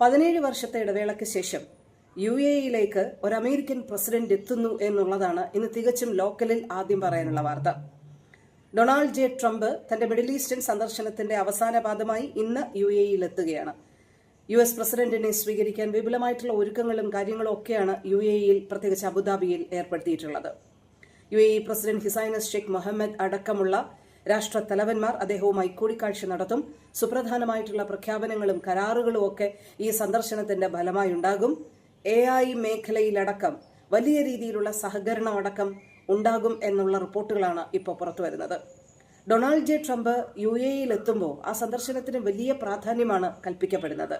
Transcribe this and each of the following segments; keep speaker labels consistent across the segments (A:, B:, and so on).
A: പതിനേഴ് വർഷത്തെ ഇടവേളയ്ക്ക് ശേഷം യു എ ഇയിലേക്ക് ഒരു അമേരിക്കൻ പ്രസിഡന്റ് എത്തുന്നു എന്നുള്ളതാണ് ഇന്ന് തികച്ചും ലോക്കലിൽ ആദ്യം പറയാനുള്ള വാർത്ത. ഡൊണാൾഡ് ജെ ട്രംപ് തന്റെ മിഡിൽ ഈസ്റ്റേൺ സന്ദർശനത്തിന്റെ അവസാന പാദമായി ഇന്ന് യു എ ഇയിൽ എത്തുകയാണ് യു എസ് പ്രസിഡന്റിനെ സ്വീകരിക്കാൻ വിപുലമായിട്ടുള്ള ഒരുക്കങ്ങളും കാര്യങ്ങളും ഒക്കെയാണ് യു എ ഇയിൽ പ്രത്യേകിച്ച് അബുദാബിയിൽ ഏർപ്പെടുത്തിയിട്ടുള്ളത്. U A E president his highness Sheikh Mohammed അടക്കമുള്ള രാഷ്ട്ര തലവന്മാർ അദ്ദേഹവുമായി കൂടിക്കാഴ്ച നടത്തും. സുപ്രധാനമായിട്ടുള്ള പ്രഖ്യാപനങ്ങളും കരാറുകളും ഒക്കെ ഈ സന്ദർശനത്തിന്റെ ഫലമായി ഉണ്ടാകും എ ഐ മേഖലയിലടക്കം വലിയ രീതിയിലുള്ള സഹകരണമടക്കം ഉണ്ടാകും എന്നുള്ള റിപ്പോർട്ടുകളാണ് ഇപ്പോൾ പുറത്തുവരുന്നത് Donald J Trump U A എത്തുമ്പോൾ ആ സന്ദർശനത്തിന് വലിയ പ്രാധാന്യമാണ് കൽപ്പിക്കപ്പെടുന്നത്.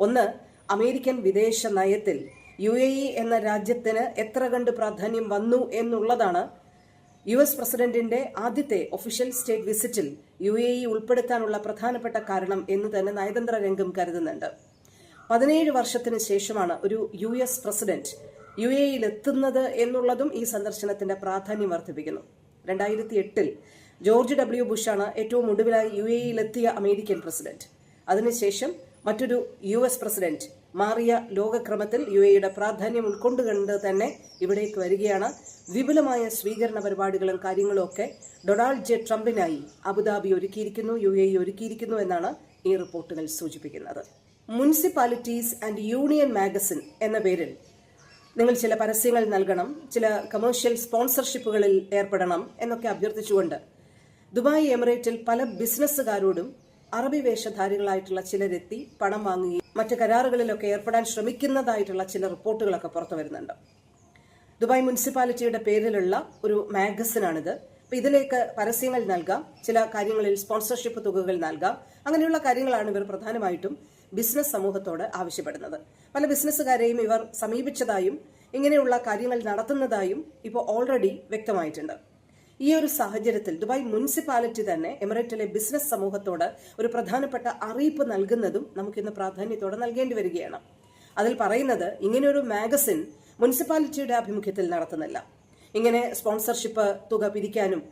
A: ഒന്ന് അമേരിക്കൻ വിദേശ നയത്തിൽ യു എ ഇ എന്ന രാജ്യത്തിന് എത്ര കണ്ട് പ്രാധാന്യം വന്നു എന്നുള്ളതാണ് യു എസ് പ്രസിഡന്റിന്റെ ആദ്യത്തെ ഒഫീഷ്യൽ സ്റ്റേറ്റ് വിസിറ്റിൽ യു എ ഇ ഉൾപ്പെടുത്താനുള്ള പ്രധാനപ്പെട്ട കാരണം എന്ന് തന്നെ നയതന്ത്ര രംഗം കരുതുന്നുണ്ട്. പതിനേഴ് വർഷത്തിന് ശേഷമാണ് ഒരു U S president U A ഇയിൽ എത്തുന്നത് എന്നുള്ളതും ഈ സന്ദർശനത്തിന്റെ പ്രാധാന്യം വർദ്ധിപ്പിക്കുന്നു. രണ്ടായിരത്തി എട്ടിൽ ജോർജ് ഡബ്ല്യു ബുഷാണ് ഏറ്റവും ഒടുവിലായി യു എ ഇയിലെത്തിയ അമേരിക്കൻ പ്രസിഡന്റ്. അതിനുശേഷം മറ്റൊരു യു എസ് പ്രസിഡന്റ് മാറിയ ലോകക്രമത്തിൽ യു എയുടെ പ്രാധാന്യം ഉൾക്കൊണ്ടുകൊണ്ട് തന്നെ ഇവിടേക്ക് വരികയാണ്. വിപുലമായ സ്വീകരണ പരിപാടികളും കാര്യങ്ങളും ഒക്കെ ഡൊണാൾഡ് ജെ ട്രംപിനായി അബുദാബി ഒരുക്കിയിരിക്കുന്നു യു എ ഒരുക്കിയിരിക്കുന്നു എന്നാണ് ഈ റിപ്പോർട്ടുകൾ സൂചിപ്പിക്കുന്നത്. മുനിസിപ്പാലിറ്റീസ് ആൻഡ് യൂണിയൻ മാഗസിൻ എന്ന പേരിൽ നിങ്ങൾ ചില പരസ്യങ്ങൾ നൽകണം ചില കമേഴ്ഷ്യൽ സ്പോൺസർഷിപ്പുകളിൽ ഏർപ്പെടണം എന്നൊക്കെ അഭ്യർത്ഥിച്ചുകൊണ്ട് ദുബായ് എമിറേറ്റിൽ പല ബിസിനസ്സുകാരോടും അറബി വേഷധാരികളായിട്ടുള്ള ചിലരെത്തി പണം വാങ്ങുകയും മറ്റ് കരാറുകളിലൊക്കെ ഏർപ്പെടാൻ ശ്രമിക്കുന്നതായിട്ടുള്ള ചില റിപ്പോർട്ടുകളൊക്കെ പുറത്തു വരുന്നുണ്ട്. ദുബായ് മുനിസിപ്പാലിറ്റിയുടെ പേരിലുള്ള ഒരു മാഗസിനാണിത്. അപ്പൊ ഇതിലേക്ക് പരസ്യങ്ങൾ നൽകാം ചില കാര്യങ്ങളിൽ സ്പോൺസർഷിപ്പ് തുകകൾ നൽകാം. അങ്ങനെയുള്ള കാര്യങ്ങളാണ് ഇവർ പ്രധാനമായിട്ടും ബിസിനസ് സമൂഹത്തോട് ആവശ്യപ്പെടുന്നത്. പല ബിസിനസ്സുകാരെയും ഇവർ സമീപിച്ചതായും ഇങ്ങനെയുള്ള കാര്യങ്ങൾ നടത്തുന്നതായും ഇപ്പോൾ ഓൾറെഡി വ്യക്തമായിട്ടുണ്ട്. ഈ ഒരു സാഹചര്യത്തിൽ ദുബായ് മുനിസിപ്പാലിറ്റി തന്നെ എമിറേറ്റിലെ ബിസിനസ് സമൂഹത്തോട് ഒരു പ്രധാനപ്പെട്ട അറിയിപ്പ് നൽകുന്നതും നമുക്ക് നമുക്കിന്ന് പ്രാധാന്യത്തോടെ നൽകേണ്ടി വരികയാണ്. അതിൽ പറയുന്നത് ഇങ്ങനെയൊരു മാഗസിൻ മുനിസിപ്പാലിറ്റിയുടെ ആഭിമുഖ്യത്തിൽ നടത്തുന്നില്ല. ഇങ്ങനെ സ്പോൺസർഷിപ്പ് തുക പിരിക്കാനും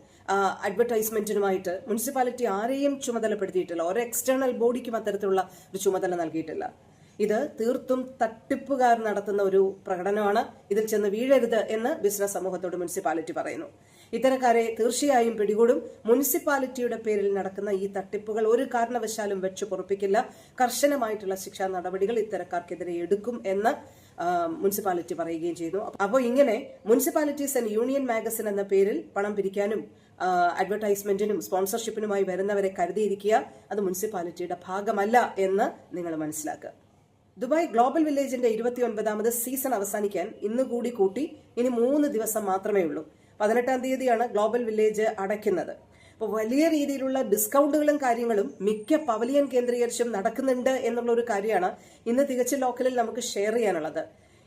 A: അഡ്വർടൈസ്മെന്റിനുമായിട്ട് മുനിസിപ്പാലിറ്റി ആരെയും ചുമതലപ്പെടുത്തിയിട്ടില്ല. ഒരു എക്സ്റ്റേണൽ ബോഡിക്കും അത്തരത്തിലുള്ള ഒരു ചുമതല നൽകിയിട്ടില്ല. ഇത് തീർത്തും തട്ടിപ്പുകാർ നടത്തുന്ന ഒരു പ്രകടനമാണ്. ഇതിൽ ചെന്ന് വീഴരുത് എന്ന് ബിസിനസ് സമൂഹത്തോട് മുനിസിപ്പാലിറ്റി പറയുന്നു. ഇത്തരക്കാരെ തീർച്ചയായും പിടികൂടും. മുനിസിപ്പാലിറ്റിയുടെ പേരിൽ നടക്കുന്ന ഈ തട്ടിപ്പുകൾ ഒരു കാരണവശാലും വെച്ച് പൊറപ്പിക്കില്ല. കർശനമായിട്ടുള്ള ശിക്ഷാ നടപടികൾ ഇത്തരക്കാർക്കെതിരെ എടുക്കും എന്ന് മുനിസിപ്പാലിറ്റി പറയുകയും ചെയ്തു അപ്പോൾ ഇങ്ങനെ മുനിസിപ്പാലിറ്റീസ് ആൻഡ് യൂണിയൻ മാഗസിൻ എന്ന പേരിൽ പണം പിരിക്കാനും അഡ്വർടൈസ്മെന്റിനും സ്പോൺസർഷിപ്പിനുമായി വരുന്നവരെ കരുതിയിരിക്കുക. അത് മുനിസിപ്പാലിറ്റിയുടെ ഭാഗമല്ല എന്ന് നിങ്ങൾ മനസ്സിലാക്കുക. ദുബായ് ഗ്ലോബൽ വില്ലേജിന്റെ ഇരുപത്തിയൊൻപതാമത് സീസൺ അവസാനിക്കാൻ ഇന്ന് കൂടി കൂട്ടി. ഇനി മൂന്ന് ദിവസം മാത്രമേ ഉള്ളൂ. പതിനെട്ടാം തീയതിയാണ് ഗ്ലോബൽ വില്ലേജ് അടയ്ക്കുന്നത്. അപ്പോൾ വലിയ രീതിയിലുള്ള ഡിസ്കൗണ്ടുകളും കാര്യങ്ങളും മിക്ക പവലിയൻ കേന്ദ്രീകരിച്ചും നടക്കുന്നുണ്ട് എന്നുള്ള ഒരു കാര്യമാണ് ഇന്ന് തികച്ച ലോക്കലിൽ നമുക്ക് ഷെയർ ചെയ്യാനുള്ളത്.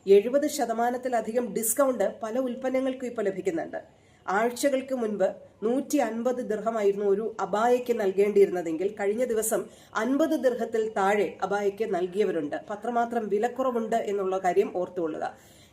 A: എഴുപത് ശതമാനത്തിലധികം ഡിസ്കൗണ്ട് പല ഉൽപ്പന്നങ്ങൾക്കും ഇപ്പോൾ ലഭിക്കുന്നുണ്ട്. ആഴ്ചകൾക്ക് മുൻപ് നൂറ്റി അൻപത് ദീർഘമായിരുന്നു ഒരു അബായയ്ക്ക് നൽകേണ്ടിയിരുന്നതെങ്കിൽ കഴിഞ്ഞ ദിവസം അൻപത് ദീർഘത്തിൽ താഴെ അബായയ്ക്ക് നൽകിയവരുണ്ട്. പത്രമാത്രം വിലക്കുറവുണ്ട് എന്നുള്ള കാര്യം ഓർത്തുകൊള്ളുക.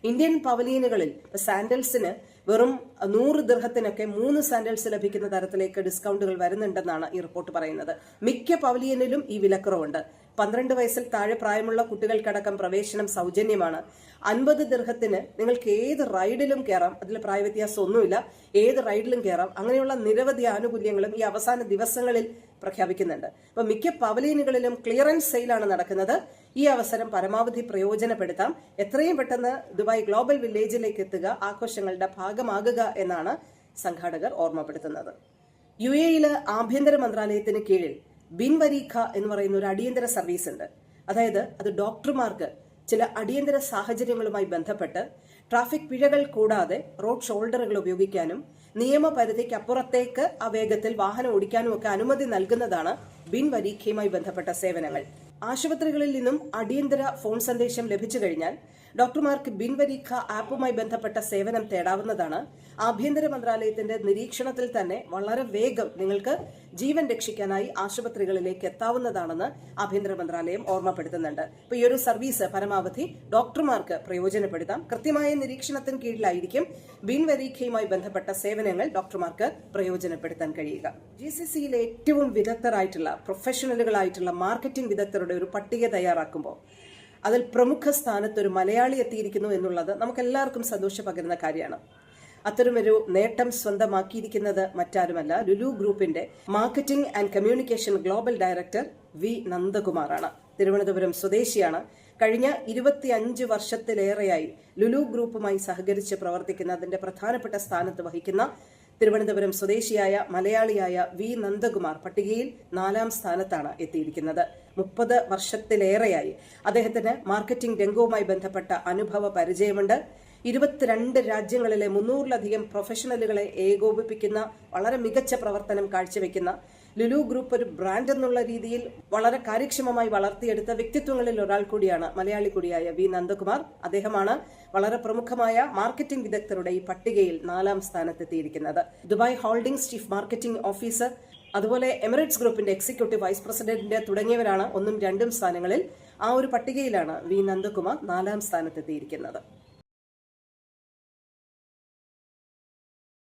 A: ഇന്ത്യൻ പവലിയനുകളിൽ സാൻഡൽസിന് വെറും നൂറ് ദൃഹത്തിനൊക്കെ മൂന്ന് സാൻഡൽസ് ലഭിക്കുന്ന തരത്തിലേക്ക് ഡിസ്കൗണ്ടുകൾ വരുന്നുണ്ടെന്നാണ് ഈ റിപ്പോർട്ട് പറയുന്നത്. മിക്ക പവലിയനിലും ഈ വിലക്കുറവുണ്ട്. പന്ത്രണ്ട് വയസ്സിൽ താഴെ പ്രായമുള്ള കുട്ടികൾക്കടക്കം പ്രവേശനം സൗജന്യമാണ്. അൻപത് ദീർഘത്തിന് നിങ്ങൾക്ക് ഏത് റൈഡിലും കയറാം. അതിൽ പ്രായവ്യത്യാസം ഒന്നുമില്ല ഏത് റൈഡിലും കയറാം. അങ്ങനെയുള്ള നിരവധി ആനുകൂല്യങ്ങളും ഈ അവസാന ദിവസങ്ങളിൽ പ്രഖ്യാപിക്കുന്നുണ്ട്. അപ്പൊ മിക്ക പവലിയനുകളിലും ക്ലിയറൻസ് സെയിലാണ് നടക്കുന്നത്. ഈ അവസരം പരമാവധി പ്രയോജനപ്പെടുത്താം. എത്രയും പെട്ടെന്ന് ദുബായ് ഗ്ലോബൽ വില്ലേജിലേക്ക് എത്തുക ആഘോഷങ്ങളുടെ ഭാഗമാകുക എന്നാണ് സംഘാടകർ ഓർമ്മപ്പെടുത്തുന്നത്. യു എയിലെ ആഭ്യന്തര മന്ത്രാലയത്തിന് കീഴിൽ ബിൻവരീഖ എന്ന് പറയുന്ന ഒരു അടിയന്തര സർവീസ് ഉണ്ട്. അതായത് അത് ഡോക്ടർമാർക്ക് ചില അടിയന്തര സാഹചര്യങ്ങളുമായി ബന്ധപ്പെട്ട് ട്രാഫിക് പിഴകൾ കൂടാതെ റോഡ് ഷോൾഡറുകൾ ഉപയോഗിക്കാനും നിയമപരിധിക്ക് അപ്പുറത്തേക്ക് ആ വേഗത്തിൽ വാഹനം ഓടിക്കാനും ഒക്കെ അനുമതി നൽകുന്നതാണ് ബിൻ വരീഖയുമായി ബന്ധപ്പെട്ട സേവനങ്ങൾ. ആശുപത്രികളിൽ നിന്നും അടിയന്തര ഫോൺ സന്ദേശം ലഭിച്ചു കഴിഞ്ഞാൽ ഡോക്ടർമാർക്ക് ബിൻവരീഖ ആപ്പുമായി ബന്ധപ്പെട്ട സേവനം തേടാവുന്നതാണ്. ആഭ്യന്തര മന്ത്രാലയത്തിന്റെ നിരീക്ഷണത്തിൽ തന്നെ വളരെ വേഗം നിങ്ങൾക്ക് ജീവൻ രക്ഷിക്കാനായി ആശുപത്രികളിലേക്ക് എത്താവുന്നതാണെന്ന് ആഭ്യന്തര മന്ത്രാലയം ഓർമ്മപ്പെടുത്തുന്നുണ്ട്. അപ്പൊ ഈ ഒരു സർവീസ് പരമാവധി ഡോക്ടർമാർക്ക് പ്രയോജനപ്പെടുത്താം. കൃത്യമായ നിരീക്ഷണത്തിന് കീഴിലായിരിക്കും ബിൻവരീഖയുമായി ബന്ധപ്പെട്ട സേവനങ്ങൾ ഡോക്ടർമാർക്ക് പ്രയോജനപ്പെടുത്താൻ കഴിയുക. ജി സി സിയിലെ ഏറ്റവും വിദഗ്ധരായിട്ടുള്ള പ്രൊഫഷണലുകളായിട്ടുള്ള മാർക്കറ്റിംഗ് വിദഗ്ധരുടെ ഒരു പട്ടിക തയ്യാറാക്കുമ്പോൾ അതിൽ പ്രമുഖ സ്ഥാനത്ത് ഒരു മലയാളി എത്തിയിരിക്കുന്നു എന്നുള്ളത് നമുക്കെല്ലാവർക്കും സന്തോഷം പകരുന്ന കാര്യമാണ്. അത്തരമൊരു നേട്ടം സ്വന്തമാക്കിയിരിക്കുന്നത് മറ്റാരുമല്ല. ലുലു ഗ്രൂപ്പിന്റെ marketing and communication global director V നന്ദകുമാറാണ്. Thiruvananthapuram സ്വദേശിയാണ്. കഴിഞ്ഞ ഇരുപത്തിയഞ്ച് വർഷത്തിലേറെയായി ലുലു ഗ്രൂപ്പുമായി സഹകരിച്ച് പ്രവർത്തിക്കുന്ന അതിന്റെ പ്രധാനപ്പെട്ട സ്ഥാനത്ത് വഹിക്കുന്ന തിരുവനന്തപുരം സ്വദേശിയായ മലയാളിയായ വി നന്ദകുമാർ പട്ടികയിൽ നാലാം സ്ഥാനത്താണ് എത്തിയിരിക്കുന്നത്. മുപ്പത് വർഷത്തിലേറെയായി. അദ്ദേഹത്തിന് മാർക്കറ്റിംഗ് രംഗവുമായി ബന്ധപ്പെട്ട അനുഭവ പരിചയമുണ്ട്. ഇരുപത്തിരണ്ട് രാജ്യങ്ങളിലെ മുന്നൂറിലധികം പ്രൊഫഷണലുകളെ ഏകോപിപ്പിക്കുന്ന വളരെ മികച്ച പ്രവർത്തനം കാഴ്ചവെക്കുന്ന ലുലു ഗ്രൂപ്പ് ഒരു ബ്രാൻഡ് എന്നുള്ള രീതിയിൽ വളരെ കാര്യക്ഷമമായി വളർത്തിയെടുത്ത വ്യക്തിത്വങ്ങളിൽ ഒരാൾ കൂടിയാണ് മലയാളി കൂടിയായ വി. നന്ദകുമാർ. അദ്ദേഹമാണ് വളരെ പ്രമുഖമായ മാർക്കറ്റിംഗ് വിദഗ്ധരുടെ ഈ പട്ടികയിൽ നാലാം സ്ഥാനത്തെത്തിയിരിക്കുന്നത്. Dubai holdings chief marketing officer അതുപോലെ എമിറേറ്റ്സ് ഗ്രൂപ്പിന്റെ എക്സിക്യൂട്ടീവ് വൈസ് പ്രസിഡന്റിന്റെ തുടങ്ങിയവരാണ് ഒന്നും രണ്ടും സ്ഥാനങ്ങളിൽ ആ ഒരു പട്ടികയിലാണ് വി നന്ദകുമാർ നാലാം സ്ഥാനത്തെത്തിയിരിക്കുന്നത്.